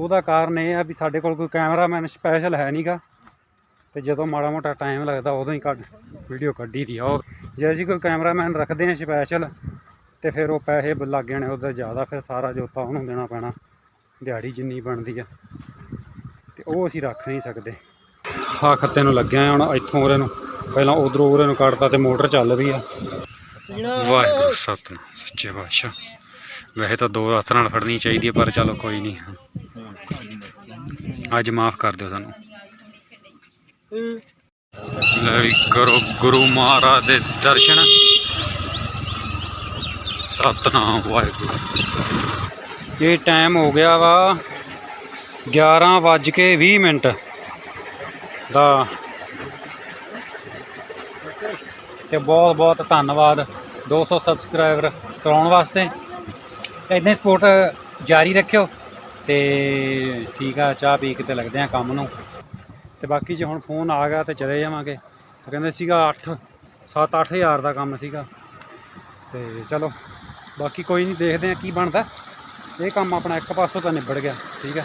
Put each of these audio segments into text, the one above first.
ਉਹਦਾ ਕਾਰਨ ਇਹ ਆ ਵੀ ਸਾਡੇ ਕੋਲ ਕੋਈ ਕੈਮਰਾਮੈਨ ਸਪੈਸ਼ਲ ਹੈ ਨਹੀਂਗਾ ਤੇ ਜਦੋਂ ਮਾੜਾ ਮੋਟਾ ਟਾਈਮ ਲੱਗਦਾ, ਉਦੋਂ ਹੀ ਕੱਢ ਵੀਡੀਓ ਕੱਢੀ ਦੀ ਆ ਔਰ ਜੇ ਅਸੀਂ ਕੋਈ ਕੈਮਰਾਮੈਨ ਰੱਖਦੇ ਹਾਂ ਸਪੈਸ਼ਲ ਤੇ ਫਿਰ ਉਹ ਪੈਸੇ ਲੱਗ ਜਾਣੇ ਉਹਦਾ ਜ਼ਿਆਦਾ, ਫਿਰ ਸਾਰਾ ਜੋਤਾ ਉਹਨੂੰ ਦੇਣਾ ਪੈਣਾ। ਦਿਹਾੜੀ ਜਿੰਨੀ ਬਣਦੀ ਆ। ਤੇ ਉਹ ਅਸੀਂ ਰੱਖ ਨਹੀਂ ਸਕਦੇ। ਆਹ ਖੱਤੇ ਨੂੰ ਲੱਗਿਆ ਹੁਣ, ਇੱਥੋਂ ਉਰੇ ਨੂੰ। ਪਹਿਲਾਂ ਉਧਰੋਂ ਉਰੇ ਨੂੰ ਕੱਢਤਾ ਤੇ ਮੋਟਰ ਚੱਲ ਵੀ ਆ। ਵਾਹਿਗੁਰੂ, ਸਤਨਾਮ, ਸੱਚੇ ਪਾਤਸ਼ਾਹ। ਵੈਸੇ ਤਾਂ ਦੋ ਹੱਥ ਨਾਲ ਫੜਨੀ ਚਾਹੀਦੀ ਹੈ ਪਰ ਚਲੋ ਕੋਈ ਨਹੀਂ। ਅੱਜ ਮਾਫ ਕਰ ਦਿਓ ਸਾਨੂੰ। ਲੈ ਵੀ ਕਰੋ ਗੁਰੂ ਮਹਾਰਾਜ ਦੇ ਦਰਸ਼ਨ। ਸਤਨਾਮ ਵਾਹਿਗੁਰੂ। ਇਹ ਟਾਈਮ ਹੋ ਗਿਆ ਵਾ 11 ਵੱਜ ਕੇ 20 ਮਿੰਟ ਦਾ। ਤੇ ਬਹੁਤ ਬਹੁਤ ਧੰਨਵਾਦ 200 ਸਬਸਕ੍ਰਾਈਬਰ ਕਰਾਉਣ ਵਾਸਤੇ। ਇਦਾਂ ਸਪੋਰਟ ਜਾਰੀ ਰੱਖਿਓ। ਤੇ ਠੀਕ ਆ, ਚਾਹ ਪੀ ਕੇ ਤੇ ਲੱਗਦੇ ਆ ਕੰਮ ਨੂੰ। ਤੇ ਬਾਕੀ ਜੇ ਹੁਣ ਫੋਨ ਆ ਗਿਆ ਤੇ ਚਲੇ ਜਾਵਾਂਗੇ। ਤੇ ਕਹਿੰਦੇ ਸੀਗਾ 8 7 8000 ਦਾ ਕੰਮ ਸੀਗਾ। ਤੇ ਚਲੋ, ਬਾਕੀ ਕੋਈ ਨਹੀਂ ਦੇਖਦੇ ਆ ਕੀ ਬਣਦਾ। ਇਹ ਕੰਮ ਆਪਣਾ ਇੱਕ ਪਾਸੋਂ ਤਾਂ ਨਿਬੜ ਗਿਆ, ਠੀਕ ਹੈ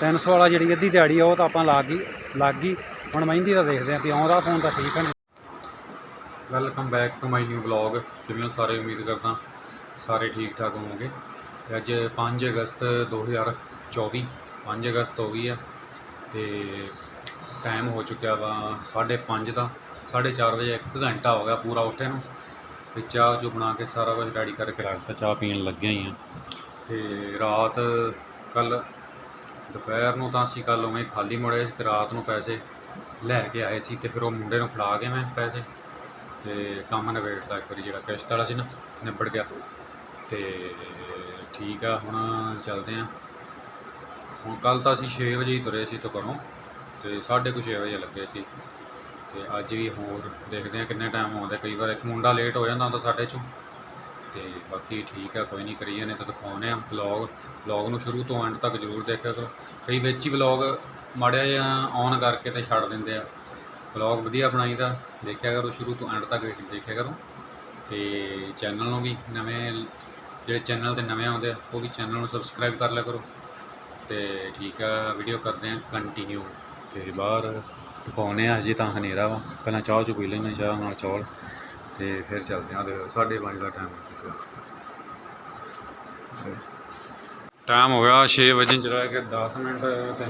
300 ਵਾਲਾ ਜਿਹੜੀ ਅੱਧੀ ਦਿਹਾੜੀ ਆ, ਉਹ ਤਾਂ ਆਪਾਂ ਲਾ ਗਈ, ਲੱਗ ਗਈ। ਹੁਣ ਮਹਿੰਦੀ ਦਾ ਦੇਖਦੇ ਆ ਵੀ ਆਉਂਦਾ ਫੋਨ ਤਾਂ ਠੀਕ ਹੈ welcome back to my new vlog ਜਿਵੇਂ ਸਾਰੇ ਉਮੀਦ ਕਰਦਾ, ਸਾਰੇ ਠੀਕ ਠਾਕ ਹੋਵੋਗੇ। ਤੇ ਅੱਜ 5 ਅਗਸਤ 2024 5 ਅਗਸਤ ਹੋ ਗਈ ਆ ਤੇ ਟਾਈਮ ਹੋ ਚੁੱਕਿਆ ਵਾ 5:30 ਦਾ 4:30 ਵਜੇ 1 ਘੰਟਾ ਹੋ ਗਿਆ ਪੂਰਾ ਉੱਠੇ ਨੂੰ ਤੇ ਚਾਹ ਚੂ ਬਣਾ ਕੇ ਸਾਰਾ ਕੁਝ ਰੈਡੀ ਕਰਕੇ ਰੱਖ ਦਿੱਤਾ, ਚਾਹ ਪੀਣ ਲੱਗਿਆ ਹੀ ਆ ਤੇ ਰਾਤ ਕੱਲ ਦੁਪਹਿਰ ਨੂੰ ਤਾਂ ਅਸੀਂ ਕੱਲ ਉਵੇਂ ਖਾਲੀ ਮੁੜੇ ਸੀ ਤੇ ਰਾਤ ਨੂੰ ਪੈਸੇ ਲੈ ਕੇ ਆਏ ਸੀ ਤੇ ਫਿਰ ਉਹ ਮੁੰਡੇ ਨੂੰ ਫੜਾ ਕੇ ਮੈਂ ਪੈਸੇ ਤੇ ਕੰਮ ਨਿਬੇੜਤਾ ਇੱਕ ਵਾਰੀ ਜਿਹੜਾ ਕਿਸ਼ਤ ਵਾਲਾ ਸੀ ਨਾ, ਨਿਬੜ ਗਿਆ ਤੇ ਠੀਕ ਆ, ਹੁਣ ਚੱਲਦੇ ਆ। ਹੁਣ ਕੱਲ ਤਾਂ ਅਸੀਂ 6 ਵਜੇ ਹੀ ਤੁਰੇ ਸੀ ਤੋਂ ਘਰੋਂ, ਤੇ 6:30 ਵਜੇ ਲੱਗੇ ਸੀ। ਤੇ ਅੱਜ ਵੀ ਹੋਰ ਦੇਖਦੇ ਆ ਕਿੰਨੇ ਟਾਈਮ ਆਉਂਦਾ, ਕਈ ਵਾਰ ਇੱਕ ਮੁੰਡਾ ਲੇਟ ਹੋ ਜਾਂਦਾ ਹੁੰਦਾ ਸਾਡੇ ਚੋਂ। ਤੇ ਬਾਕੀ ਠੀਕ ਆ, ਕੋਈ ਨਹੀਂ ਕਰੀਏ ਜਾਂਦੇ ਤਾਂ ਦਿਖਾਉਂਦੇ ਆ ਵਲੌਗ ਵਲੌਗ ਨੂੰ ਸ਼ੁਰੂ ਤੋਂ ਐਂਡ ਤੱਕ ਜ਼ਰੂਰ ਦੇਖਿਆ ਕਰੋ। ਕਈ ਵਿੱਚ ਹੀ ਵਲੌਗ ਮਾੜਿਆ ਜਿਹਾ ਔਨ ਕਰਕੇ ਤੇ ਛੱਡ ਦਿੰਦੇ ਆ। ਵਲੌਗ ਵਧੀਆ ਬਣਾਈਦਾ, ਦੇਖਿਆ ਕਰੋ ਸ਼ੁਰੂ ਤੋਂ ਐਂਡ ਤੱਕ ਦੇਖਿਆ ਕਰੋ। ਤੇ ਚੈਨਲ ਨੂੰ ਵੀ ਨਵੇਂ, ਜਿਹੜੇ ਚੈਨਲ ਤੇ ਨਵੇਂ ਆਉਂਦੇ ਆ, ਉਹ ਵੀ ਚੈਨਲ ਨੂੰ ਸਬਸਕ੍ਰਾਈਬ ਕਰ ਲਿਆ ਕਰੋ। ਤੇ ਠੀਕ ਆ ਵੀਡੀਓ ਕਰਦੇ ਆ ਕੰਟੀਨਿਊ ਤੇ ਬਾਹਰ ਦਿਖਾਉਂਦੇ ਆ ਅਜੇ ਤਾਂ ਹਨੇਰਾ ਵਾ। ਪਹਿਲਾਂ ਚਾਹ ਚੁ ਪੀ ਲੈਂਦੇ ਚਾਹ ਨਾਲ ਚੌਲ। ਤੇ ਫਿਰ ਚੱਲਦੇ ਆ ਦੇਖੋ ਸਾਢੇ ਪੰਜ ਦਾ ਟਾਈਮ ਹੋ ਚੁੱਕਿਆ। ਟਾਈਮ ਹੋ ਗਿਆ 6 ਵਜੇ ਚਲਾ ਕੇ 10 ਮਿੰਟ ਤੇ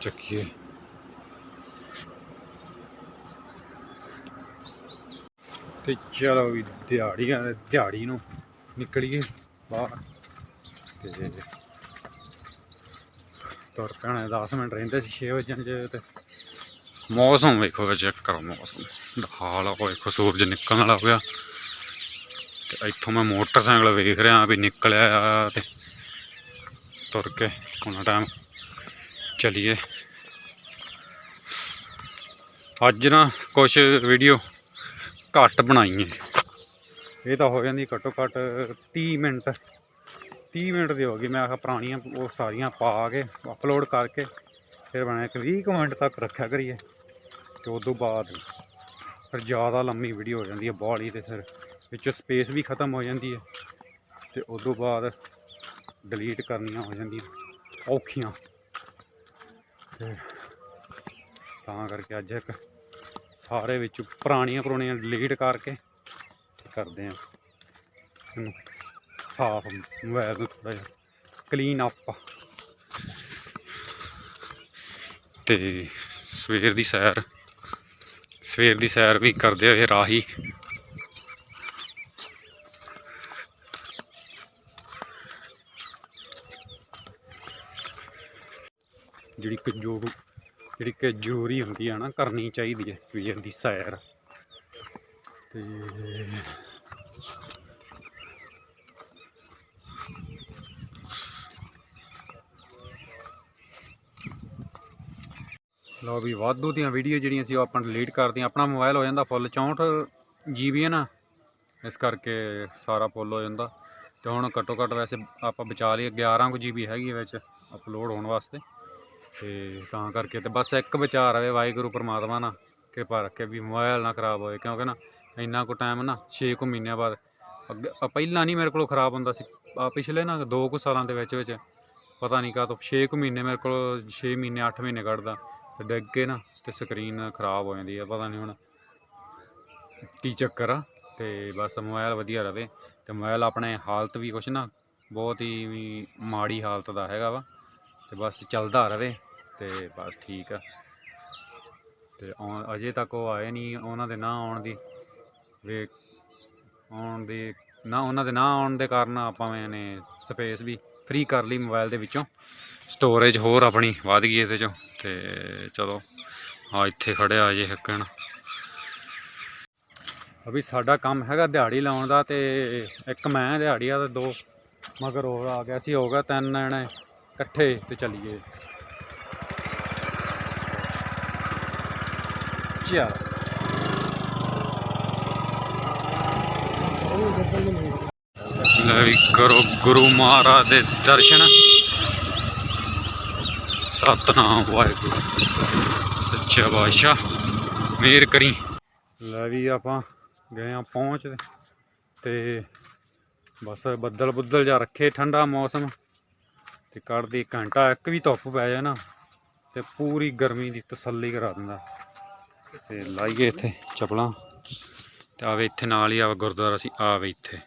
ਚੱਕੀਏ। ਤੇ ਚਲੋ ਵੀ ਦਿਹਾੜੀਆਂ ਦਿਹਾੜੀ ਨੂੰ ਨਿਕਲੀਏ ਬਾਹਰ। ਤੇ ਤੁਰ ਪੈਣਾ 10 ਮਿੰਟ ਰਹਿੰਦੇ ਸੀ 6 ਵਜੇ ਚ ਤੇ। ਮੌਸਮ ਵੇਖੋ ਚੈੱਕ ਕਰੋ ਮੌਸਮ। ਦਾ ਹਾਲ ਆ ਵੇਖੋ, ਸੂਰਜ ਨਿਕਲਣ ਵਾਲਾ ਹੋ ਗਿਆ ਤੇ ਇੱਥੋਂ ਮੈਂ ਮੋਟਰਸਾਈਕਲ ਵੇਖ ਰਿਹਾ ਵੀ ਨਿਕਲਿਆ ਆ ਤੇ ਤੁਰ ਕੇ ਹੁਣ ਟਾਈਮ ਚਲੀਏ। ਅੱਜ ਨਾ ਕੁਝ ਵੀਡੀਓ ਘੱਟ ਬਣਾਈਏ। ਇਹ ਤਾਂ ਹੋ ਜਾਂਦੀ ਘੱਟੋ ਘੱਟ 30 ਮਿੰਟ। 30 ਮਿੰਟ ਦੀ ਹੋ ਗਈ, ਮੈਂ ਆਖਿਆ ਪੁਰਾਣੀਆਂ ਉਹ ਸਾਰੀਆਂ ਪਾ ਕੇ ਅਪਲੋਡ ਕਰਕੇ, ਫਿਰ ਬਣਿਆ ਇੱਕ 20 ਕੁ ਮਿੰਟ ਤੱਕ ਰੱਖਿਆ ਕਰੀਏ, ਤੇ ਉਸ ਤੋਂ ਬਾਅਦ ਫਿਰ ਜ਼ਿਆਦਾ ਲੰਮੀ ਵੀਡੀਓ ਹੋ ਜਾਂਦੀ ਹੈ, ਬਾਹਲੀ ਤੇ ਫਿਰ ਵਿੱਚ ਸਪੇਸ ਵੀ ਖਤਮ ਹੋ ਜਾਂਦੀ ਹੈ, ਤੇ ਉਸ ਤੋਂ ਬਾਅਦ ਡਿਲੀਟ ਕਰਨੀਆਂ ਹੋ ਜਾਂਦੀਆਂ, ਔਖੀਆਂ। ਤੇ ਤਾਂ ਕਰਕੇ ਅੱਜ ਇੱਕ ਸਾਰੇ ਵਿੱਚ ਪੁਰਾਣੀਆਂ ਪੁਰਾਣੀਆਂ ਡਿਲੀਟ ਕਰਕੇ ਕਰਦੇ ਆ ਸਾਫ਼ ਮੋਬਾਈਲ ਨੂੰ ਥੋੜਾ ਜਿਹਾ। ਕਲੀਨ ਅਪ ਤੇ ਸਵੇਰ ਦੀ ਸੈਰ। ਸਵੇਰ ਦੀ ਸੈਰ ਵੀ ਕਰਦੇ ਹੋਏ ਰਾਹੀ। ਜਿਹੜੀ ਕਿ ਜੋ ਜਿਹੜੀ ਕਿ ਜ਼ਰੂਰੀ ਹੁੰਦੀ ਆ ਨਾ, ਕਰਨੀ ਚਾਹੀਦੀ ਹੈ ਸਵੇਰ ਦੀ ਸੈਰ। ਤੇ ਲਓ ਵੀ ਵਾਧੂ ਦੀਆਂ ਵੀਡੀਓ ਜਿਹੜੀਆਂ ਸੀ ਉਹ ਆਪਾਂ ਡਿਲੀਟ ਕਰਦੇ ਹਾਂ ਆਪਣਾ ਮੋਬਾਈਲ ਹੋ ਜਾਂਦਾ ਫੁੱਲ 64 ਜੀਬੀ ਹੈ ਨਾ। ਇਸ ਕਰਕੇ ਸਾਰਾ ਫੁੱਲ ਹੋ ਜਾਂਦਾ। ਤੇ ਹੁਣ ਘੱਟੋ ਘੱਟ ਵੈਸੇ ਆਪਾਂ ਬਚਾ ਲਈ 11 ਕੁ ਜੀਬੀ ਹੈਗੀ ਹੈ ਵਿੱਚ ਅਪਲੋਡ ਹੋਣ ਵਾਸਤੇ। ਤੇ ਤਾਂ ਕਰਕੇ ਤੇ ਬਸ ਇੱਕ ਵਿਚਾਰ ਆਵੇ ਵਾਹਿਗੁਰੂ ਪਰਮਾਤਮਾ ਨਾਲ, ਕਿਰਪਾ ਰੱਖੇ ਵੀ ਮੋਬਾਈਲ ਨਾ ਖਰਾਬ ਹੋਏ। ਕਿਉਂਕਿ ਨਾ ਇੰਨਾ ਕੁ ਟਾਈਮ ਨਾ 6 ਕੁ ਮਹੀਨਿਆਂ ਬਾਅਦ ਅੱਗੇ ਪਹਿਲਾਂ ਨਹੀਂ ਮੇਰੇ ਕੋਲੋਂ ਖਰਾਬ ਹੁੰਦਾ ਸੀ। ਆ ਪਿਛਲੇ ਨਾ 2 ਕੁ ਸਾਲਾਂ ਦੇ ਵਿੱਚ ਵਿੱਚ ਪਤਾ ਨਹੀਂ ਕਾ ਤੋਂ 6 ਕੁ ਮਹੀਨੇ ਮੇਰੇ ਕੋਲ 6 ਮਹੀਨੇ 8 ਮਹੀਨੇ ਕੱਢਦਾ। ਤੇ ਡਿੱਗ ਕੇ ਨਾ ਤੇ ਸਕਰੀਨ ਖਰਾਬ ਹੋ ਜਾਂਦੀ ਆ, ਪਤਾ ਨਹੀਂ ਹੁਣ ਕੀ ਚੱਕਰ ਆ। ਤੇ ਬਸ ਮੋਬਾਈਲ ਵਧੀਆ ਰਵੇ ਤੇ ਮੋਬਾਈਲ ਆਪਣੇ ਹਾਲਤ ਵੀ ਕੁਛ ਨਾ ਬਹੁਤ ਹੀ ਮਾੜੀ ਹਾਲਤ ਦਾ ਹੈਗਾ ਵਾ। ਤੇ ਬਸ ਚੱਲਦਾ ਰਵੇ ਤੇ ਬਸ ਠੀਕ ਆ। ਤੇ ਆਉਣ- ਅਜੇ ਤੱਕ ਉਹ ਆਏ ਨਹੀਂ ਉਹਨਾਂ ਦੇ ਨਾ ਆਉਣ ਦੀ। ਵੇ ਆਉਣ ਦੀ, ਨਾ ਉਹਨਾਂ ਦੇ ਨਾ ਆਉਣ ਦੇ ਕਾਰਨ ਆਪਾਂ ਨੇ ਸਪੇਸ ਵੀ ਫ੍ਰੀ ਕਰ ਲਈ ਮੋਬਾਈਲ ਦੇ ਵਿੱਚੋਂ। ਸਟੋਰੇਜ ਹੋਰ ਆਪਣੀ ਵਧ ਗਈ ਇਹਦੇ ਚੋਂ ਤੇ ਚਲੋ, ਆ ਇੱਥੇ ਖੜਿਆ ਅਜੇ ਹੱਕਣ ਅਭੀ ਸਾਡਾ ਕੰਮ ਹੈਗਾ ਦਿਹਾੜੀ ਲਾਉਣ ਦਾ ਤੇ ਇੱਕ ਮੈਂ ਦਿਹਾੜੀ ਆ ਤੇ ਦੋ ਮਗਰ ਹੋਰ ਆ ਗਿਆ ਸੀ, ਹੋ ਗਿਆ ਤਿੰਨ ਜਣੇ ਇਕੱਠੇ ਤੇ ਚੱਲੀਏ। ਚਲ। ਲੈ ਕਰੋ ਗੁਰੂ ਮਹਾਰਾਜ ਦੇ ਦਰਸ਼ਨ। ਸਤਨਾਮ, ਵਾਹਿਗੁਰੂ। ਸੱਚਾ ਬਾਦਸ਼ਾਹ ਮੇਰ ਕਰੀ ਲੈ ਵੀ ਆਪਾਂ ਗਏ ਆ ਪਹੁੰਚ ਤੇ। ਬਸ ਬੱਦਲ ਬੁੱਦਲ ਜਾ ਰੱਖੇ ਠੰਡਾ ਮੌਸਮ। ਤੇ ਕੱਢਦੀ ਘੰਟਾ ਇੱਕ ਵੀ ਧੁੱਪ ਪੈ ਜਾਏ ਨਾ, ਤੇ ਪੂਰੀ ਗਰਮੀ ਦੀ ਤਸੱਲੀ ਕਰਾ ਦਿੰਦਾ। ਤੇ ਲਾਈਏ ਇੱਥੇ ਚਪਲਾਂ। ਤੇ ਆਵੇ ਇੱਥੇ ਨਾਲ ਹੀ ਆ ਗੁਰਦੁਆਰਾ ਸੀ ਆਵੇ ਇੱਥੇ।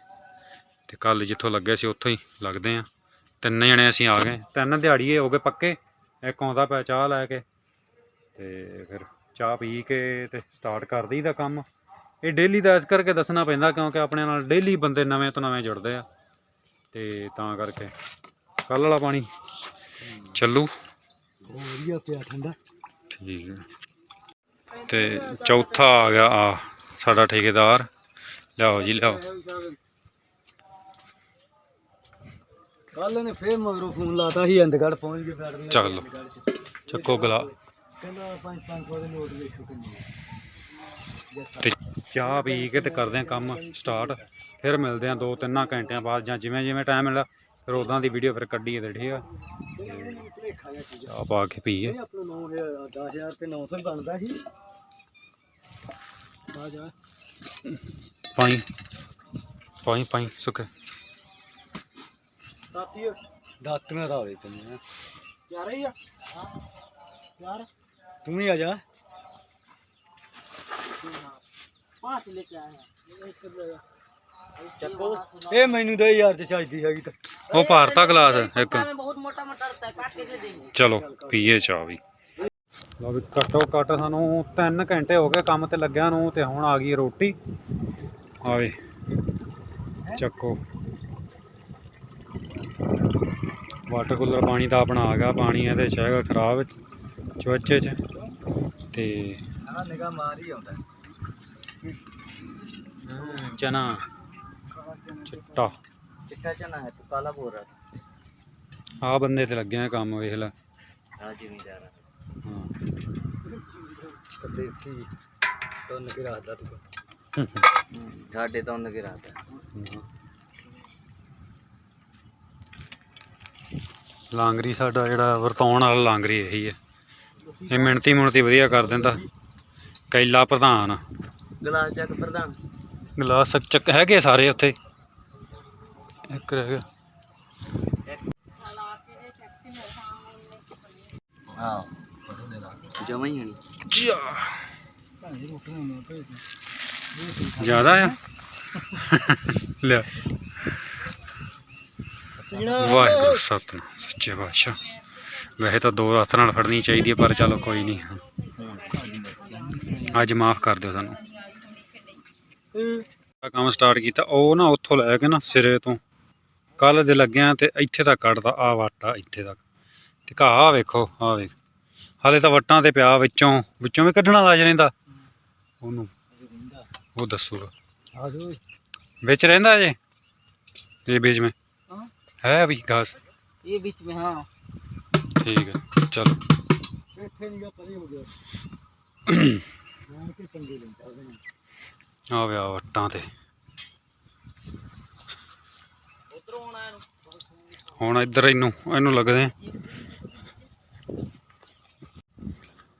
ਤੇ ਕੱਲ ਜਿੱਥੋਂ ਲੱਗੇ ਸੀ ਉੱਥੋਂ ਹੀ ਲੱਗਦੇ ਆ ਤਿੰਨ ਜਣੇ ਅਸੀਂ ਆ ਗਏ। ਤਿੰਨ ਦਿਹਾੜੀਏ ਹੋ ਗਏ ਪੱਕੇ। ਇੱਕ ਆਉਂਦਾ ਪਿਆ ਚਾਹ ਲੈ ਕੇ ਤੇ ਫਿਰ ਚਾਹ ਪੀ ਕੇ ਤੇ ਸਟਾਰਟ ਕਰ ਦਈਦਾ ਕੰਮ। ਇਹ ਡੇਲੀ ਦਾ ਇਸ ਕਰਕੇ ਦੱਸਣਾ ਪੈਂਦਾ ਕਿਉਂਕਿ ਆਪਣੇ ਨਾਲ ਡੇਲੀ ਬੰਦੇ ਨਵੇਂ ਤੋਂ ਨਵੇਂ ਜੁੜਦੇ ਆ। ਤੇ ਤਾਂ ਕਰਕੇ ਕੱਲ ਵਾਲਾ ਪਾਣੀ ਚੱਲੂ। ਵਧੀਆ ਪਿਆ ਠੰਡਾ। ਠੀਕ ਹੈ। ਤੇ ਚੌਥਾ ਆ ਗਿਆ ਆ ਸਾਡਾ ਠੇਕੇਦਾਰ। ਲਿਆਓ ਜੀ ਲਿਆਓ। ਕੱਲ ਨੇ ਫੇਰ ਮਗਰੋਂ ਫੋਨ ਲਾਤਾ ਸੀ ਇੰਦਗੜ ਪਹੁੰਚ ਗਏ ਫੈਕਟਰੀ ਚੱਲ। ਚੱਕੋ ਗਲਾ। ਕਹਿੰਦਾ 5-500 ਦੇ ਨੋਟ ਵੇਖੋ ਕਿੰਨੇ ਤੇ ਚਾਹ ਪੀ ਕੇ ਤੇ ਕਰਦੇ ਆ ਕੰਮ ਸਟਾਰਟ ਫਿਰ ਮਿਲਦੇ ਆ ਦੋ ਤਿੰਨਾਂ ਘੰਟਿਆਂ ਬਾਅਦ ਜਾਂ ਜਿਵੇਂ ਜਿਵੇਂ ਟਾਈਮ ਮਿਲਦਾ ਫਿਰ ਉਦਾਂ ਦੀ ਵੀਡੀਓ ਫਿਰ ਕੱਢੀਏ ਤੇ ਠੀਕ ਆ? ਚਾਹ ਪਾ ਕੇ ਪੀਏ। ਇਹ ਆਪਣਾ 9000 10000 ਤੇ 900 ਬਣਦਾ ਸੀ। ਆ ਜਾ। ਪਾਈ ਪਾਈ ਪਾਈ ਸੁੱਕੇ ਦਾਤੀ ਓਏ। ਦਾਤਨਾ ਦਾ ਹੋਵੇ ਤੈਨੂੰ ਯਾਰ। ਆ ਇਹ ਮੈਨੂੰ ਦੇ ਯਾਰ ਤੇ ਚਾਹੀਦੀ ਹੈਗੀ ਤਾਂ। ਉਹ ਭਾਰਤਾ ਗਲਾਸ ਇੱਕ। ਚਲੋ ਪੀਏ ਚਾਹ ਵੀ। ਲਓ ਵੀ ਘੱਟੋ ਘੱਟ ਸਾਨੂੰ 3 ਘੰਟੇ ਹੋ ਗਏ ਕੰਮ ਤੇ ਲੱਗਿਆ ਨੂੰ ਤੇ ਹੁਣ ਆ ਗਈ ਰੋਟੀ। ਆਵੇ। ਚੱਕੋ। ਵਾਟਰ ਕੂਲਰ ਪਾਣੀ ਦਾ ਆਪਣਾ ਗਿਆ ਪਾਣੀ ਇਹਦੇ ਚ ਹੈਗਾ ਖਰਾਬ ਚਵੱਚੇ ਚ। ਤੇ ਚਨਾ ਚਿੱਟਾ। ਚਿੱਟਾ ਚਨਾ ਹੈ ਤੂੰ ਕਾਲਾ ਬੋਲ ਆ ਬੰਦੇ ਤੇ ਲੱਗਿਆ ਕੰਮ ਵੇਖ ਲੈ। ਹਾਂ ਜ਼ਿਮੀਦਾਰ ਹਾਂ। ਦੇਸੀ ਤੋਂ। ਨਿਕਰਾ ਤੂੰ ਸਾਡੇ ਤੋਂ ਨਿਕਰਾ ਲਾਂਗਰੀ ਸਾਡਾ ਜਿਹੜਾ ਵਰਤਾਉਣ ਵਾਲਾ ਲਾਂਗਰੀ ਇਹੀ ਹੈ। ਇਹ ਮਿਹਨਤੀ ਮੁਣਤੀ ਵਧੀਆ ਕਰ ਦਿੰਦਾ। ਕੈਲਾ ਪ੍ਰਧਾਨ। ਗਲਾਸ ਚੱਕ ਪ੍ਰਧਾਨ। ਗਲਾਸ ਚੱਕ ਹੈਗੇ ਸਾਰੇ ਉੱਥੇ। ਇੱਕ ਰਹਿ ਗਿਆ। ਜ਼ਿਆਦਾ ਆ? ਲਿਆ ਵਾਹਿਗੁਰੂ ਸਤਨਾਮ ਸੱਚੇ ਬਾਦਸ਼ਾਹ ਵੈਸੇ ਤਾਂ ਦੋ ਹੱਥ ਨਾਲ ਫੜਨੀ ਚਾਹੀਦੀ ਹੈ ਪਰ ਚਲੋ ਕੋਈ ਨਹੀਂ। ਅੱਜ ਮਾਫ ਕਰ ਦਿਓ ਸਾਨੂੰ। ਕੰਮ ਸਟਾਰਟ ਕੀਤਾ। ਉਹ ਨਾ ਉੱਥੋਂ ਲੈ ਕੇ ਨਾ ਸਿਰੇ ਤੋਂ। ਕੱਲ ਦੇ ਲੱਗਿਆ ਤੇ ਇੱਥੇ ਤੱਕ ਕੱਢਦਾ ਆ ਵਾਟਾ ਇੱਥੇ ਤੱਕ। ਤੇ ਘਾਹ ਵੇਖੋ ਆ ਵੇਖ। ਹਾਲੇ ਤਾਂ ਵੱਟਾਂ ਤੇ ਪਿਆ ਵਿੱਚੋਂ। ਵਿੱਚੋਂ ਵੀ ਕੱਢਣਾ ਲੱਜ ਰਹਿੰਦਾ। ਉਹਨੂੰ ਉਹ ਦੱਸੂਗਾ। ਵਿੱਚ ਰਹਿੰਦਾ ਜੇ? ਤੇ ਬੀਜ ਮੈਂ हाँ। है अभी घास ये बीच में हाँ ठीक है चलो ਇੱਥੇ ਨਹੀਂ ਗਾ ਪਰੇ ਹੋ ਗਿਆ ਮੈਂ ਕਿ ਚੰਗੇ ਲੈਂਦਾ ਉਹਦੇ ਨਾਲ ਆ ਵਿਆ ਵਟਾਂ ਤੇ उधरों होना है ਹੁਣ ਇੱਧਰ ਇਹਨੂੰ ਇਹਨੂੰ ਲੱਗਦੇ ਆ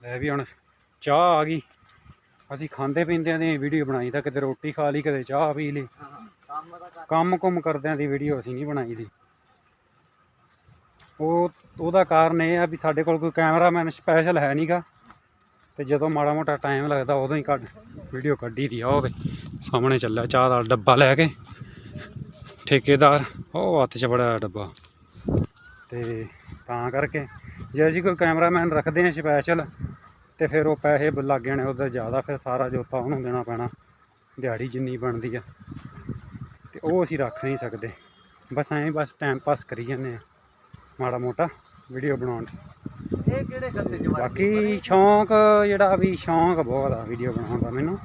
ਲੈ ਵੀ ਹੁਣ ਚਾਹ ਆ ਗਈ ਅਸੀਂ ਖਾਂਦੇ ਪੀਂਦਿਆਂ ਦੀ ਵੀਡੀਓ ਬਣਾਈ ਤਾਂ ਕਿਤੇ ਰੋਟੀ ਖਾ ਲਈ ਕਦੇ ਚਾਹ ਪੀ ਲਈ ਕੰਮ ਦਾ ਕਰ ਕੰਮ ਕੁਮ ਕਰਦਿਆਂ ਦੀ ਵੀਡੀਓ ਅਸੀਂ ਨਹੀਂ ਬਣਾਈ ਦੀ ਉਹ ਉਹਦਾ ਕਾਰਨ ਇਹ ਆ ਵੀ ਸਾਡੇ ਕੋਲ ਕੋਈ ਕੈਮਰਾਮੈਨ ਸਪੈਸ਼ਲ ਹੈ ਨਹੀਂਗਾ ਤੇ ਜਦੋਂ ਮਾੜਾ ਮੋਟਾ ਟਾਈਮ ਲੱਗਦਾ, ਉਦੋਂ ਹੀ ਕੱਢ ਵੀਡੀਓ ਕੱਢੀ ਦੀ ਆ ਹੋਵੇ ਸਾਹਮਣੇ ਚੱਲਿਆ, ਚਾਹ ਦਾ ਡੱਬਾ ਲੈ ਕੇ। ਠੇਕੇਦਾਰ, ਉਹ ਹੱਥ 'ਚ ਬੜਾ ਡੱਬਾ। ਤੇ ਤਾਂ ਕਰਕੇ, ਜੇ ਅਸੀਂ ਕੋਈ ਕੈਮਰਾਮੈਨ ਰੱਖਦੇ ਹਾਂ ਸਪੈਸ਼ਲ ਤੇ ਫਿਰ ਉਹ ਪੈਸੇ ਬ- ਲੱਗ ਜਾਣੇ ਉਹਦਾ ਜ਼ਿਆਦਾ, ਫਿਰ ਸਾਰਾ ਜੋਤਾ ਉਹਨੂੰ ਦੇਣਾ ਪੈਣਾ। ਦਿਹਾੜੀ ਜਿੰਨੀ ਬਣਦੀ ਆ। ਤੇ ਉਹ ਅਸੀਂ ਰੱਖ ਨਹੀਂ ਸਕਦੇ। ਬਸ ਐਂ ਬਸ ਟਾਈਮ ਪਾਸ ਕਰੀ ਜਾਂਦੇ ਆ। ਮਾੜਾ ਮੋਟਾ ਵੀਡੀਓ ਬਣਾਉਣ ਇਹ ਕਿਹੜੇ ਖੱਤੇ ਚ ਬਾਕੀ ਸ਼ੌਂਕ ਜਿਹੜਾ ਵੀ ਸ਼ੌਂਕ ਬਹੁਤ ਆ ਵੀਡੀਓ ਬਣਾਉਣ ਦਾ ਮੈਨੂੰ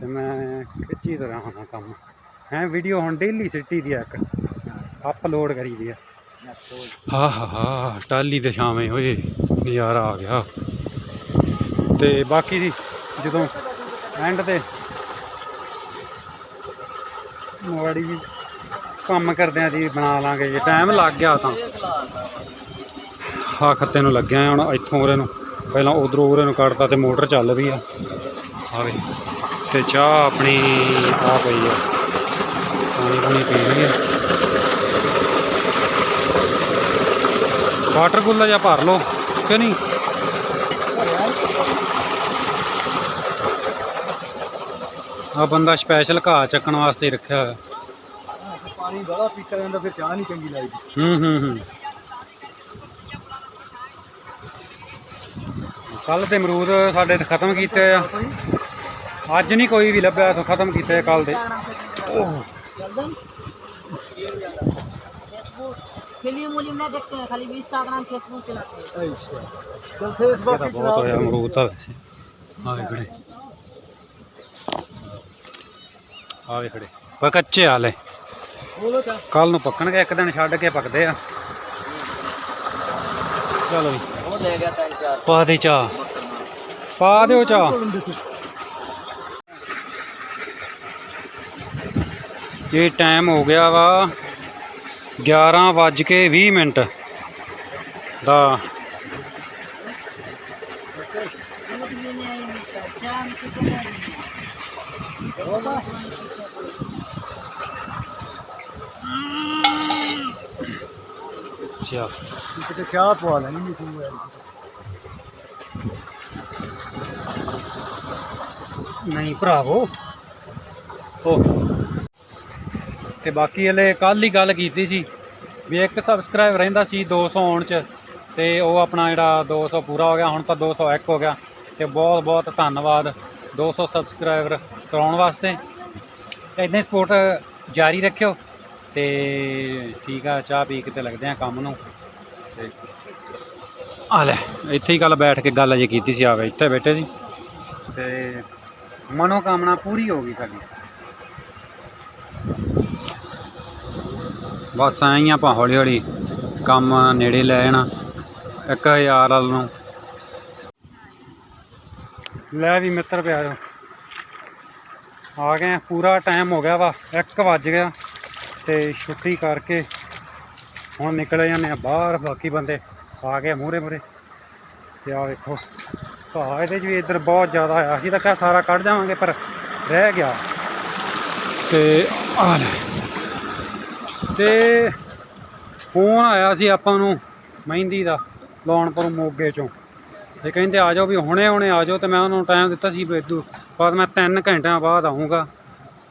ਤੇ ਮੈਂ ਖਿੱਚੀ ਤਰ੍ਹਾਂ ਹਾਂ ਕੰਮ। ਹੈ ਵੀਡੀਓ ਹੁਣ ਡੇਲੀ ਸਿੱਟੀ ਦੀ ਆ ਇੱਕ। ਅਪਲੋਡ ਕਰੀ ਦੀ ਆ। ਹਾ ਹਾ ਹਾ ਟਾਲੀ ਦੇ ਛਾਵੇਂ ਹੋਏ ਨਜ਼ਾਰਾ ਆ ਗਿਆ। ਤੇ ਬਾਕੀ ਦੀ ਜਦੋਂ ਐਂਡ ਤੇ ਮੋੜੀ ਜੀ। ਕੰਮ ਕਰਦਿਆਂ ਜੀ, ਬਣਾ ਲਾਂਗੇ ਜੇ। ਟਾਈਮ ਲੱਗ ਗਿਆ ਤਾਂ। ਹਾਂ ਖੱਤੇ ਨੂੰ ਲੱਗਿਆ ਹੁਣ, ਇੱਥੋਂ ਉਰੇ ਨੂੰ। ਪਹਿਲਾਂ ਉਧਰੋਂ ਉਰੇ ਨੂੰ ਕੱਢਤਾ ਤੇ ਮੋਟਰ ਚੱਲ ਵੀ ਆ। ਆਵੇ ਤੇ ਚਾਹ ਆਪਣੀ ਆ ਪਈ ਆ। ਪਾਣੀ ਪਾਣੀ ਪੀ ਲਈਏ ਵਾਟਰ ਕੂਲਰ ਜਾਂ ਭਰ ਲਓ, ਕਿ ਨਹੀਂ? ਆ ਬੰਦਾ ਸਪੈਸ਼ਲ ਘਾਹ ਚੱਕਣ ਵਾਸਤੇ ਰੱਖਿਆ ਹੋਇਆ। ਪਾਣੀ ਬੜਾ ਪੀਤਾ ਜਾਂਦਾ ਫਿਰ ਚਾਹ ਨਹੀਂ ਚੰਗੀ ਲੱਗਦੀ ਹੂੰ ਹੂੰ ਹੂੰ ਕੱਲ ਤੇ ਅਮਰੂਦ ਸਾਡੇ ਤੇ ਖਤਮ ਕੀਤੇ ਆ ਅੱਜ ਨਹੀਂ ਕੋਈ ਵੀ ਲੱਭਿਆ ਤੋਂ ਖਤਮ ਕੀਤੇ ਕੱਲ ਦੇ ਓਹ फिल्म उलिम नहीं देखते हैं खाली इंस्टाग्राम फेसबुक चलाते हैं ਅੱਛਾ ਚਲ ਇਹ ਫੇਸਬੁੱਕ ਤਾਂ ਬਹੁਤ ਹੋਇਆ ਅਮਰੂਦ ਤਾਂ ਵੈਸੇ ਆ ਵੇ ਖੜੇ ਆ ਵੇ ਕੱਲ ਨੂੰ ਪੱਕਣਗੇ ਇੱਕ ਦਿਨ ਛੱਡ ਕੇ ਪੱਕਦੇ ਆ। ਚਲੋ ਜੀ। ਉਹ ਲੈ ਗਿਆ ਤਿੰਨ ਚਾਰ। ਪਾ ਦੇ ਚਾਹ। ਪਾ ਦਿਓ ਚਾਹ। ਇਹ ਟਾਈਮ ਹੋ ਗਿਆ ਵਾ 11 ਵੱਜ ਕੇ 20 ਮਿੰਟ ਦਾ। ਚਾਹ ਕਿਤੇ ਚਾਹ ਪਵਾ ਲੈਣੀ ਨਹੀਂ ਤੂੰ ਯਾਰ। ਨਹੀਂ ਭਰਾਵੋ। ਉਹ ਤੇ ਬਾਕੀ ਹਲੇ ਕੱਲ ਹੀ ਗੱਲ ਕੀਤੀ ਸੀ ਵੀ ਇੱਕ ਸਬਸਕ੍ਰਾਈਬ ਰਹਿੰਦਾ ਸੀ 200 ਆਉਣ ਚ ਤੇ ਉਹ ਆਪਣਾ ਜਿਹੜਾ 200 ਪੂਰਾ ਹੋ ਗਿਆ ਹੁਣ ਤਾਂ 201 ਹੋ ਗਿਆ। ਤੇ ਬਹੁਤ ਬਹੁਤ ਧੰਨਵਾਦ 200 ਸਬਸਕ੍ਰਾਈਬਰ ਕਰਾਉਣ ਵਾਸਤੇ। ਇਦਾਂ ਹੀ ਸਪੋਰਟ ਜਾਰੀ ਰੱਖਿਓ। ਤੇ ਠੀਕ ਆ, ਚਾਹ ਪੀ ਕੇ ਤੇ ਲੱਗਦੇ ਆ ਕੰਮ ਨੂੰ। ਤੇ ਆ ਲੈ, ਇੱਥੇ ਹੀ ਗੱਲ ਬੈਠ ਕੇ ਗੱਲ ਅਜੇ ਕੀਤੀ ਸੀ ਆਵੇ ਇੱਥੇ ਬੈਠੇ ਸੀ। ਤੇ ਮਨੋਕਾਮਨਾ ਪੂਰੀ ਹੋ ਗਈ ਸਾਡੀ। ਬਸ ਐਂ ਹੀ ਆਪਾਂ ਹੌਲੀ ਹੌਲੀ ਕੰਮ ਨੇੜੇ ਲੈ ਜਾਣਾ 1000 ਵੱਲ ਨੂੰ। ਲੈ ਵੀ ਮਿੱਤਰ ਪਿਆਰੋ, ਆ ਗਏ ਪੂਰਾ ਟਾਈਮ ਹੋ ਗਿਆ ਵਾ 1 ਵੱਜ ਗਿਆ। ਤੇ ਛੁੱਟੀ ਕਰਕੇ ਹੁਣ ਨਿਕਲੇ ਜਾਂਦੇ ਆ ਬਾਹਰ, ਬਾਕੀ ਬੰਦੇ ਆ ਗਏ ਮੂਰੇ ਮੂਰੇ ਤੇ ਆ ਵੇਖੋ ਘਾਹ ਇਹਦੇ 'ਚ ਵੀ ਇੱਧਰ ਬਹੁਤ ਜ਼ਿਆਦਾ ਆ। ਅਸੀਂ ਤਾਂ ਕਿਹਾ ਸਾਰਾ ਕੱਢ ਜਾਵਾਂਗੇ, ਪਰ ਰਹਿ ਗਿਆ। ਤੇ ਆ ਲੈ। ਤੇ ਫੋਨ ਆਇਆ ਸੀ ਆਪਾਂ ਨੂੰ ਮਹਿੰਦੀ ਦਾ, ਲਾਉਣਪੁਰ ਮੋਗੇ ਚੋਂ। ਇਹ ਕਹਿੰਦੇ, ਆ ਜਾਓ ਵੀ ਹੁਣੇ ਹੁਣੇ ਆ ਜਾਓ। ਤੇ ਮੈਂ ਉਹਨਾਂ ਨੂੰ ਟਾਈਮ ਦਿੱਤਾ ਸੀ, ਵੀ ਇਦੋਂ ਬਾਅਦ ਮੈਂ 3 ਘੰਟਿਆਂ ਬਾਅਦ ਆਉਂਗਾ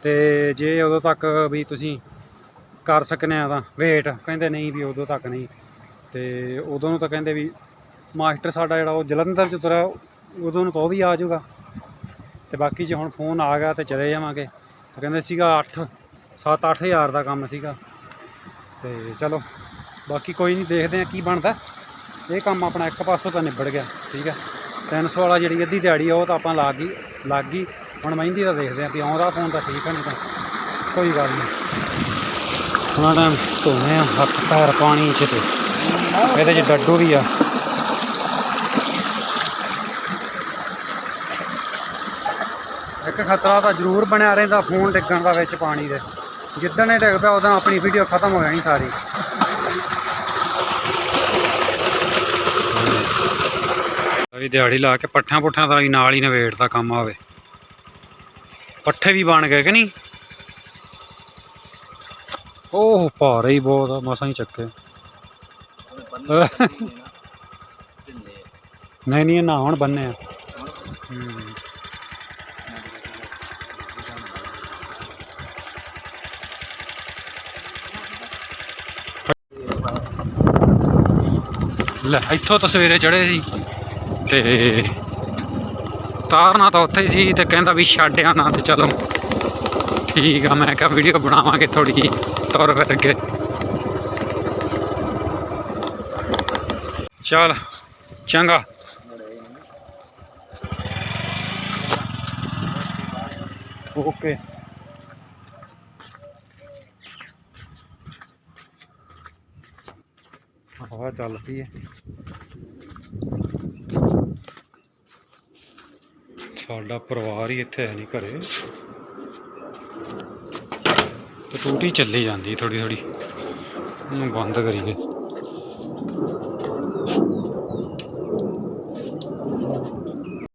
ਤੇ ਜੇ ਉਦੋਂ ਤੱਕ ਵੀ ਤੁਸੀਂ ਕਰ ਸਕਨੇ ਆ ਤਾਂ ਵੇਟ ਕਹਿੰਦੇ ਨਹੀਂ ਵੀ ਉਦੋਂ ਤੱਕ ਨਹੀਂ। ਤੇ ਉਦੋਂ ਨੂੰ ਤਾਂ ਕਹਿੰਦੇ ਵੀ ਮਾਸਟਰ ਸਾਡਾ ਜਿਹੜਾ ਉਹ ਜਲੰਧਰ ਚ ਤੁਰਿਆ ਉਦੋਂ ਨੂੰ ਤਾਂ ਉਹ ਵੀ ਆ ਜਾਊਗਾ। ਤੇ ਬਾਕੀ ਜੇ ਹੁਣ ਫੋਨ ਆ ਗਿਆ ਤੇ ਚਲੇ ਜਾਵਾਂਗੇ। ਤੇ ਕਹਿੰਦੇ ਸੀਗਾ 8 7 ਹਜ਼ਾਰ ਦਾ ਕੰਮ ਸੀਗਾ। ਤੇ ਚਲੋ, ਬਾਕੀ ਕੋਈ ਨਹੀਂ ਦੇਖਦੇ ਆ ਕੀ ਬਣਦਾ। ਇਹ ਕੰਮ ਆਪਣਾ ਇੱਕ ਪਾਸੋਂ ਤਾਂ ਨਿਬੜ ਗਿਆ, ਠੀਕ ਹੈ 300 ਵਾਲਾ ਜਿਹੜੀ ਅੱਧੀ ਦਿਹਾੜੀ ਆ, ਉਹ ਤਾਂ ਆਪਾਂ ਲਾ ਗਈ, ਲੱਗ ਗਈ। ਹੁਣ ਮਹਿੰਦੀ ਦਾ ਦੇਖਦੇ ਆ ਵੀ ਆਉਂਦਾ ਫੋਨ ਤਾਂ ਠੀਕ ਹੈ ਨਹੀਂ ਤਾਂ, ਕੋਈ ਗੱਲ ਨਹੀਂ ਥੋੜਾ ਟਾਈਮ ਧੋਨੇ ਆ, ਹੱਥ ਪੈਰ ਪਾਣੀ 'ਚ ਤੇ। ਇਹਦੇ 'ਚ ਡੱਡੂ ਵੀ ਆ। ਇੱਕ ਖਤਰਾ ਤਾਂ ਜ਼ਰੂਰ ਬਣਿਆ ਰਹਿੰਦਾ ਫੋਨ ਡਿੱਗਣ ਦਾ ਵਿੱਚ ਪਾਣੀ ਦੇ। ਜਿੱਦਣ ਇਹ ਡਿੱਗ ਪਿਆ, ਉਦੋਂ ਆਪਣੀ ਵੀਡੀਓ ਖਤਮ ਹੋ ਜਾਣੀ ਸਾਰੀ। ਸਾਰੀ ਦਿਹਾੜੀ ਲਾ ਕੇ ਪੱਠਿਆਂ ਪੁੱਠਿਆਂ ਦਾ ਨਾਲ ਹੀ ਨਵੇੜ ਦਾ ਕੰਮ ਆਵੇ। ਪੱਠੇ ਵੀ ਬਣ ਗਏ ਕਿ ਨਹੀਂ? ਉਹ ਭਾਰਾ ਹੀ ਬਹੁਤ ਆ, ਮਸਾਂ ਹੀ ਚੱਕੇ। ਨਹੀਂ ਨਹੀਂ ਨਾ ਹੁਣ ਬੰਨੇ ਆ। ਹੂੰ। ਲੈ, ਇੱਥੋਂ ਤਾਂ ਸਵੇਰੇ ਚੜੇ ਸੀ। ਤੇ ਤਾਰਨਾ ਤਾਂ ਉੱਥੇ ਹੀ ਸੀ ਤੇ ਕਹਿੰਦਾ ਵੀ ਛੱਡਿਆ ਨਾ ਤੇ ਚਲੋ। ਠੀਕ ਆ, ਮੈਂ ਕਿਹਾ ਵੀਡੀਓ ਬਣਾਵਾਂਗੇ ਥੋੜੀ ਜਿਹੀ, ਤੁਰ ਫਿਰ ਕੇ। ਚੱਲ, ਚੰਗਾ। ਓਕੇ। ਹਵਾ ਚੱਲ ਪਈ ਹੈ। ਸਾਡਾ ਪਰਿਵਾਰ ਹੀ ਇੱਥੇ ਹੈ ਨਹੀਂ ਘਰੇ। ਟੂਟੀ ਚੱਲੀ ਜਾਂਦੀ ਥੋੜੀ ਥੋੜੀ ਇਹਨੂੰ ਬੰਦ ਕਰੀਏ।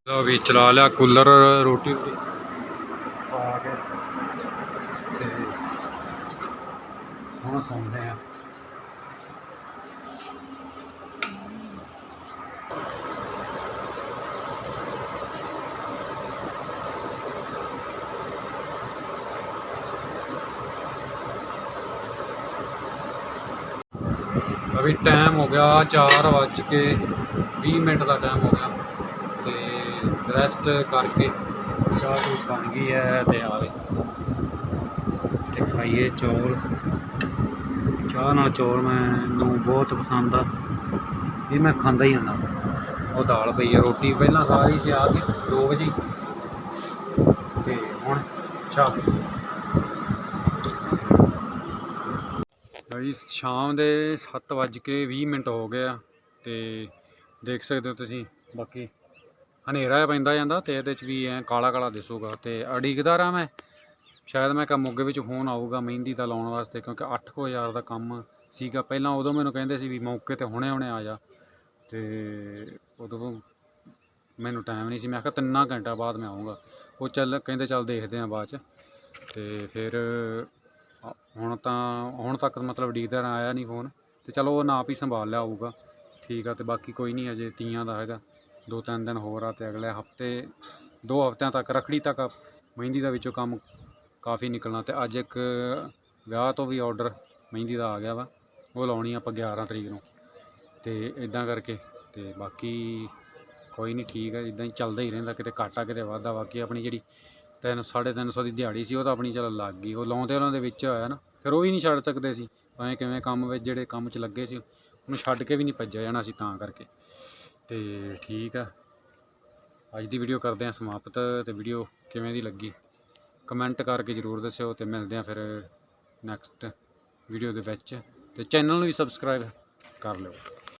ਲਓ ਵੀ ਚਲਾ ਲਿਆ ਕੂਲਰ, ਰੋਟੀ ਰੂਟੀ। ਪਾ ਕੇ। ਤੇ ਹੁਣ ਸੌਂਦੇ ਆ। ਅਭੀ ਟਾਈਮ ਹੋ ਗਿਆ 4 ਵੱਜ ਕੇ 20 ਮਿੰਟ ਦਾ ਟਾਈਮ ਹੋ ਗਿਆ। ਤੇ ਰੈਸਟ ਕਰਕੇ ਚਾਹ ਚੂਹ ਬਣ ਗਈ ਹੈ ਤੇ ਆਵੇ ਤੇ ਖਾਈਏ ਚੌਲ। ਚਾਹ ਨਾਲ ਚੌਲ ਮੈਨੂੰ ਬਹੁਤ ਪਸੰਦ ਆ। ਇਹ ਮੈਂ ਖਾਂਦਾ ਹੀ ਹੁੰਦਾ। ਉਹ ਦਾਲ ਪਈ ਹੈ ਰੋਟੀ, ਪਹਿਲਾਂ ਖਾ ਰਹੀ ਸੀ, ਆ ਕੇ 2 ਵਜੇ। ਤੇ ਹੁਣ ਚਾਹ। ਵੀ ਸ਼ਾਮ ਦੇ 7 ਵੱਜ ਕੇ 20 ਮਿੰਟ ਹੋ ਗਏ ਆ ਤੇ ਦੇਖ ਸਕਦੇ ਹੋ ਤੁਸੀਂ, ਬਾਕੀ ਹਨੇਰਾ ਪੈਂਦਾ ਜਾਂਦਾ ਤੇ ਇਹਦੇ ਚ ਵੀ ਐ ਕਾਲਾ ਕਾਲਾ ਦਿਸੂਗਾ ਤੇ ਅੜੀਕਦਾ ਰਹਾ ਮੈਂ। ਸ਼ਾਇਦ ਮੈਂ ਕਿਹਾ ਮੋਗੇ ਵਿੱਚ ਫੋਨ ਆਊਗਾ, ਮਹਿੰਦੀ ਦਾ ਲਾਉਣ ਵਾਸਤੇ ਕਿਉਂਕਿ 8000 ਦਾ ਕੰਮ ਸੀਗਾ। ਪਹਿਲਾਂ ਉਦੋਂ ਮੈਨੂੰ ਕਹਿੰਦੇ ਸੀ ਵੀ ਮੌਕੇ ਤੇ ਹੁਣੇ ਹੁਣੇ ਆ ਜਾ ਤੇ ਉਦੋਂ ਮੈਨੂੰ ਟਾਈਮ ਨਹੀਂ ਸੀ। ਮੈਂ ਕਿਹਾ ਤਿੰਨਾਂ ਘੰਟਾ ਬਾਅਦ ਮੈਂ ਆਊਂਗਾ। ਉਹ ਚੱਲ ਕਹਿੰਦੇ ਚੱਲ ਦੇਖਦੇ ਆਂ ਬਾਅਦ ਚ ਤੇ ਫਿਰ ਹੁਣ ਤਾਂ, ਹੁਣ ਤੱਕ ਮਤਲਬ ਡੀਕਦਾ ਆਇਆ ਨਹੀਂ ਫੋਨ ਤੇ ਚਲੋ ਉਹ ਨਾਪ ਹੀ ਸੰਭਾਲ ਲਿਆ ਹੋਊਗਾ। ਠੀਕ ਆ, ਤੇ ਬਾਕੀ ਕੋਈ ਨਹੀਂ ਅਜੇ ਤੀਆਂ ਦਾ ਹੈਗਾ। ਦੋ ਤਿੰਨ ਦਿਨ ਹੋਰ ਆ ਤੇ ਅਗਲੇ ਹਫ਼ਤੇ, ਦੋ ਹਫਤਿਆਂ ਤੱਕ, ਰਖੜੀ ਤੱਕ ਮਹਿੰਦੀ ਦਾ ਵਿੱਚੋਂ ਕੰਮ ਕਾਫੀ ਨਿਕਲਣਾ। ਤੇ ਅੱਜ ਇੱਕ ਵਿਆਹ ਤੋਂ ਵੀ ਆਰਡਰ ਮਹਿੰਦੀ ਦਾ ਆ ਗਿਆ ਵਾ। ਉਹ ਲਾਉਣੀ ਆਪਾਂ 11 ਤਰੀਕ ਨੂੰ। ਤੇ ਇਦਾਂ ਕਰਕੇ, ਤੇ ਬਾਕੀ ਕੋਈ ਨਹੀਂ ਠੀਕ ਹੈ ਇਦਾਂ ਹੀ ਚੱਲਦਾ ਹੀ ਰਹਿੰਦਾ। ਕਿਤੇ ਘਾਟਾ, ਕਿਤੇ ਵਾਧਾ। ਬਾਕੀ ਆਪਣੀ ਜਿਹੜੀ ਤਿੰਨ, ਸਾਢੇ ਤਿੰਨ ਸੌ ਦੀ ਦਿਹਾੜੀ ਸੀ, ਉਹ ਤਾਂ ਆਪਣੀ ਚੱਲ ਲੱਗ ਗਈ। ਉਹ ਲਾਉਂਦੇ ਉਹਨਾਂ ਦੇ ਵਿੱਚ ਹੋਇਆ ਨਾ, ਫਿਰ ਉਹ ਵੀ ਨਹੀਂ ਛੱਡ ਸਕਦੇ ਸੀ। ਭਾਵੇਂ ਕਿਵੇਂ ਕੰਮ ਵਿੱਚ ਜਿਹੜੇ ਕੰਮ 'ਚ ਲੱਗੇ ਸੀ, ਉਹਨੂੰ ਛੱਡ ਕੇ ਵੀ ਨਹੀਂ ਭੱਜਿਆ ਜਾਣਾ ਸੀ ਤਾਂ ਕਰਕੇ। ਤੇ ਠੀਕ ਆ। ਅੱਜ ਦੀ ਵੀਡੀਓ ਕਰਦੇ ਹਾਂ ਸਮਾਪਤ, ਤੇ ਵੀਡੀਓ ਕਿਵੇਂ ਦੀ ਲੱਗੀ? ਕਮੈਂਟ ਕਰਕੇ ਜਰੂਰ ਦੱਸਿਓ, ਤੇ ਮਿਲਦੇ ਹਾਂ ਫਿਰ ਨੈਕਸਟ ਵੀਡੀਓ ਦੇ ਵਿੱਚ। ਤੇ ਚੈਨਲ ਨੂੰ ਵੀ ਸਬਸਕ੍ਰਾਈਬ ਕਰ ਲਿਓ।